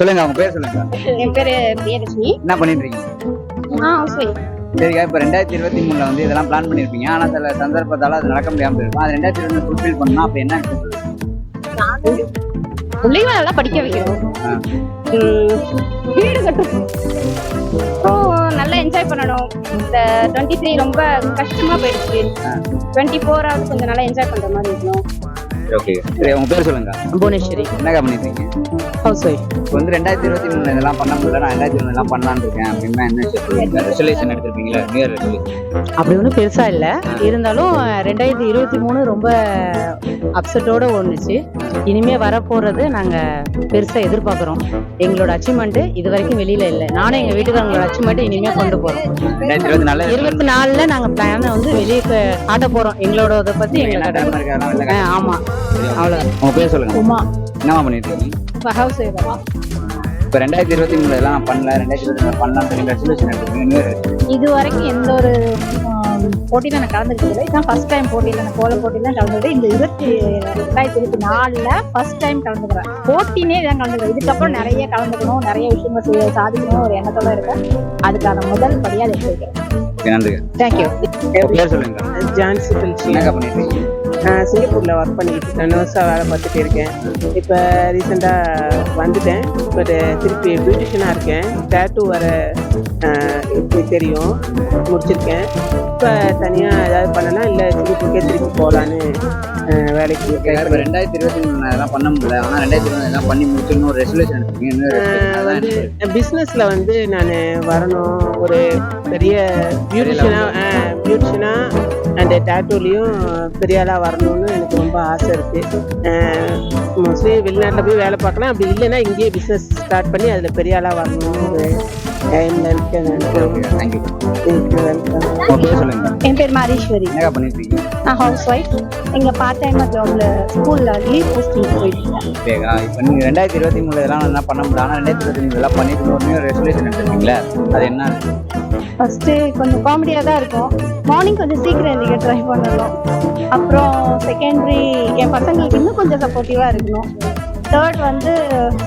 சொல்லுங்க அவங்க பேர் சொல்லுங்க. என் பேரு பிரியதர்ஷினி. என்ன பண்ணிட்டு இருக்கீங்க? சரிக்கா இப்போ ரெண்டாயிரத்தி இருபத்தி மூணுல வந்து இதெல்லாம் பிளான் பண்ணியிருப்பீங்க ஆனால் சில சந்தர்ப்பத்தால அது நடக்க முடியாமல் இருக்கும் அது ரெண்டாயிரத்தி இருபது ஃபுல்ஃபில் பண்ணா அப்போ என்ன பிள்ளைங்களை நல்லா படிக்க வைக்கணும். வீடு கட்டணும் நல்லா என்ஜாய் பண்ணணும். இந்த டுவெண்ட்டி த்ரீ ரொம்ப கஷ்டமா போயிடுச்சு. டுவெண்ட்டி ஃபோர் ஹவர்ஸ் கொஞ்சம் நல்லா என்ஜாய் பண்ற மாதிரி இருக்கணும். ஓகே சரி உங்க பேர் சொல்லுங்க. புவனேஸ்வரி. என்னக்கா பண்ணிட்டு இருக்கீங்க? ஹவுஸ் ஒய்ஃப் இப்போ வந்து ரெண்டாயிரத்தி இருபத்தி மூணு இதெல்லாம் பண்ண முடியல நான் ரெண்டாயிரத்தி இருபது எல்லாம் பண்ணலான்னு இருக்கேன். அப்படின்னா என்ன ரெசல்யூஷன் எடுத்திருப்பீங்களா? நியூ இயர் ரெசல்யூஷன் அப்படி ஒன்றும் பெருசா இல்லை. இருந்தாலும் ரெண்டாயிரத்தி இருபத்தி மூணு ரொம்ப அப்செட்டோட ஒன்றுச்சு இனிமே வரப்போறது நாங்க பெருசா எதிர்பார்க்குறோம். எங்களோட அச்சீவ்மெண்ட் இது வரைக்கும் வெளியில இல்லை. நானும் எங்க வீட்டுக்காரங்களோட அச்சீவ்மெண்ட் இனிமே கொண்டு போறோம். இருபத்தி நாலு இருபத்தி நாலுல நாங்க பிளான வந்து வெளியே காட்ட போறோம். எங்களோட இதை பத்தி எங்களோட ஆமா. அவ்வளோ உங்க பேர் சொல்லுங்க. உமா. என்னவா பண்ணிட்டு இருக்கீங்க ஹவுஸ் இப்போ ரெண்டாயிரத்தி இருபத்தி மூணு எல்லாம் நான் பண்ணல. ரெண்டாயிரத்தி இருபத்தி மூணு பண்ணலாம் சொல்லி ரெசல்யூஷன் எடுத்திருக்கீங்க நியூ இயர் இது வரைக்கும் எந்த ஒரு போட்டியில நான் கலந்துக்கிட்டது இல்லை. இதான் ஃபர்ஸ்ட் டைம் போட்டியில நான் கோல போட்டியில தான் கலந்துக்கிட்டேன் இந்த இருபத்தி ரெண்டாயிரத்தி இருபத்தி நாலுல ஃபர்ஸ்ட் டைம் கலந்துக்கிறேன். போட்டினே இதான் கலந்துக்கிறேன். இதுக்கப்புறம் நிறைய கலந்துக்கணும் நிறைய விஷயங்கள் செய்ய சாதிக்கணும் ஒரு எண்ணத்தோட இருக்கேன். அதுக்கான முதல் படியா அதை எடுத்து வைக்கிறேன் நன்றி தேங்க்யூ பேர் சொல்லுங்க. ஜான்சி பண்ணிட்டு இருக்கீங்க சிங்கப்பூரில் ஒர்க் பண்ணிக்கிட்டு இருக்கேன் நர்ஸாக வேலை பார்த்துட்டு இருக்கேன். இப்போ ரீசெண்டாக வந்துட்டேன். பட் திருப்பி பியூட்டிஷியனாக இருக்கேன். டேட்டூ வர எப்படி தெரியும்? முடிச்சிருக்கேன். இப்போ தனியாக ஏதாவது பண்ணலாம் இல்லை சிங்கப்பூருக்கே திருப்பி போகலான்னு வேலைக்கு இப்போ ரெண்டாயிரத்தி இருபத்தி மூணு அதெல்லாம் பண்ண முடியல. ஆனால் ரெண்டாயிரத்தி இருபது எல்லாம் பண்ணி முடிச்சிடணும் ஒரு ரெசல்யூஷன் வந்து பிஸ்னஸில் வந்து நான் வரணும். ஒரு பெரிய பியூட்டிஷியனாக பியூட்டிஷியனாக அந்த டேட்டூலையும் பெரிய ஆளாக வரணும்னு எனக்கு ரொம்ப ஆசை இருக்குது மோஸ்ட்லி வெளிநாட்டில் போய் வேலை பார்க்கலாம். அப்படி இல்லைன்னா இங்கேயே பிஸ்னஸ் ஸ்டார்ட் பண்ணி அதில் பெரிய ஆளாக வரணும்னு என் பேர் மாரீஸ்வரி. நான் ஹவுஸ் ஒய்ஃப் எங்க பார்ட் டைமா ஜாப்ல ஸ்கூல்ல லீவ் போஸ்டிங் இப்போ நீங்கள் ரெண்டாயிரத்தி இருபத்தி மூணு இதெல்லாம் என்ன பண்ண முடியல ஆனால் ரெண்டாயிரத்தி இருபத்தி மூணு இதெல்லாம் பண்ணிட்டு ஒரு நியூ ரெசல்யூஷன் எடுத்திருக்கீங்களா? அது என்ன? ஃபர்ஸ்ட் கொஞ்சம் காமெடியாக தான் இருக்கும். மார்னிங் கொஞ்சம் சீக்கிரம் எழுந்திக்க ட்ரை பண்ணணும். அப்புறம் செகண்டரி என் பசங்களுக்கு இன்னும் கொஞ்சம் சப்போர்ட்டிவாக இருக்கணும். தேர்ட் வந்து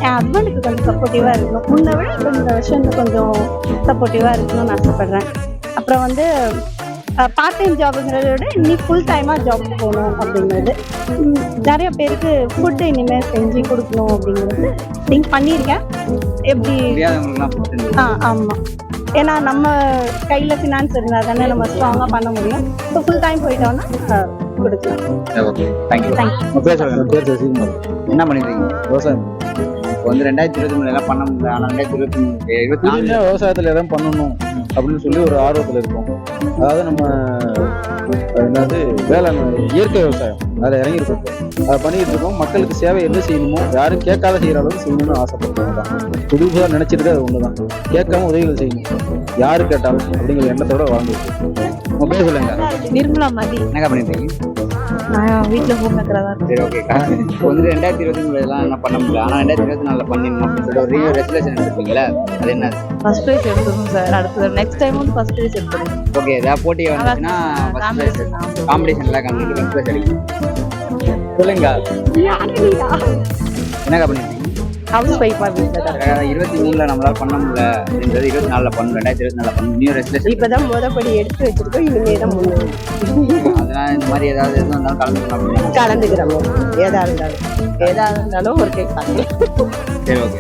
என் ஹஸ்பண்டுக்கு கொஞ்சம் சப்போர்ட்டிவாக இருக்கணும். முன்ன விட இந்த வருஷம் இன்னும் கொஞ்சம் சப்போர்ட்டிவாக இருக்கணும்னு ஆசைப்பட்றேன். அப்புறம் வந்து பார்ட் டைம் ஜாபுங்கிறத விட இன்னி ஃபுல் டைமாக ஜாப் போகணும் அப்படிங்கிறது. நிறைய பேருக்கு ஃபுட்டு இனிமேல் செஞ்சு கொடுக்கணும் அப்படிங்கிறது திங்க் பண்ணியிருக்கேன். எப்படி? ஆ ஆமாம் ஏன்னா நம்ம கையில் ஃபினான்ஸ் இருந்தால் தானே நம்ம ஸ்ட்ராங்காக பண்ண முடியும். இப்போ ஃபுல் டைம் போயிட்டோம்னா கொடுக்கலாம். ஓகே தேங்க்யூ Thank உங்க பேர் சொல்லுங்க. பேர் சசிகுமார் என்ன பண்ணிட்டு இருக்கீங்க? விவசாயம். இப்போ வந்து ரெண்டாயிரத்தி இருபத்தி மூணு எல்லாம் பண்ண முடியல. ஆனால் ரெண்டாயிரத்தி இருபத்தி மூணு விவசாயத்தில் எதாவது பண்ணணும் அப்படின்னு சொல்லி ஒரு ஆர்வத்தில் இருக்கோம். அதாவது நம்ம என்னது? வேளாண் இயற்கை விவசாயம். அதில் இறங்கியிருக்கோம் அதை பண்ணிட்டு இருக்கோம். மக்களுக்கு சேவை என்ன செய்யணுமோ யாரும் கேட்காத செய்கிற அளவுக்கு செய்யணும்னு ஆசைப்படுறோம். தான் புதுசாக நினச்சிட்டு அது ஒன்று தான் கேட்காம உதவிகள் செய்யணும். யாரு கேட்டாலும் அப்படிங்கிற எண்ணத்தோட வாழ்ந்துருக்கு உங்க பேர் சொல்லுங்க. நிர்மலா மதி. என்னக்கா பண்ணிட்டு இருக்கீங்க? நான் வீட்டில் ஹோம் மேக்கராக தான் சரி ஓகேக்கா இப்போ வந்து ரெண்டாயிரத்தி இருபத்தி மூணு எல்லாம் என்ன பண்ண முடியல. ஆனால் ரெண்டாயிரத்தி இருபத்தி நாலில் பண்ணிடணும் அப்படின்னு சொல்லிட்டு ஒரு எடுத்திருக்கீங்களா அது என்ன? ஃபர்ஸ்ட் ப்ரைஸ் எடுத்துக்கணும் சார் அடுத்தது நெக்ஸ்ட் டைம் வந்து ஃபர்ஸ்ட் ப்ரைஸ் எடுத்துக்கணும் ஓகே ஏதாவது போட்டி வந்துச்சுன்னா காம்படிஷன்ல கம்ப்ளீட் ஃபஸ்ட் ப்ரைஸ் அடிக்கும் சொல்லுங்க. என்னக்கா ஹவுஸ் ஒய்ஃபாக வீட்டில் தான் இருபத்தி மூணுல நம்மளால பண்ண முடியல அப்படின்றது இருபத்தி நாலுல பண்ணணும் ரெண்டாயிரத்தி இருபத்தி நாலுல பண்ணணும் நியூ ரெசல்யூஷன் இப்போதான் முதப்படி எடுத்து வச்சிருக்கோம் இனிமே தான் முன்னே அதெல்லாம் இந்த மாதிரி ஏதாவது எதுவும் இருந்தாலும் கலந்துக்கலாம் கலந்துக்கிறோம். ஏதா இருந்தாலும். ஏதா இருந்தாலும் ஒரு கேக் சரி ஓகே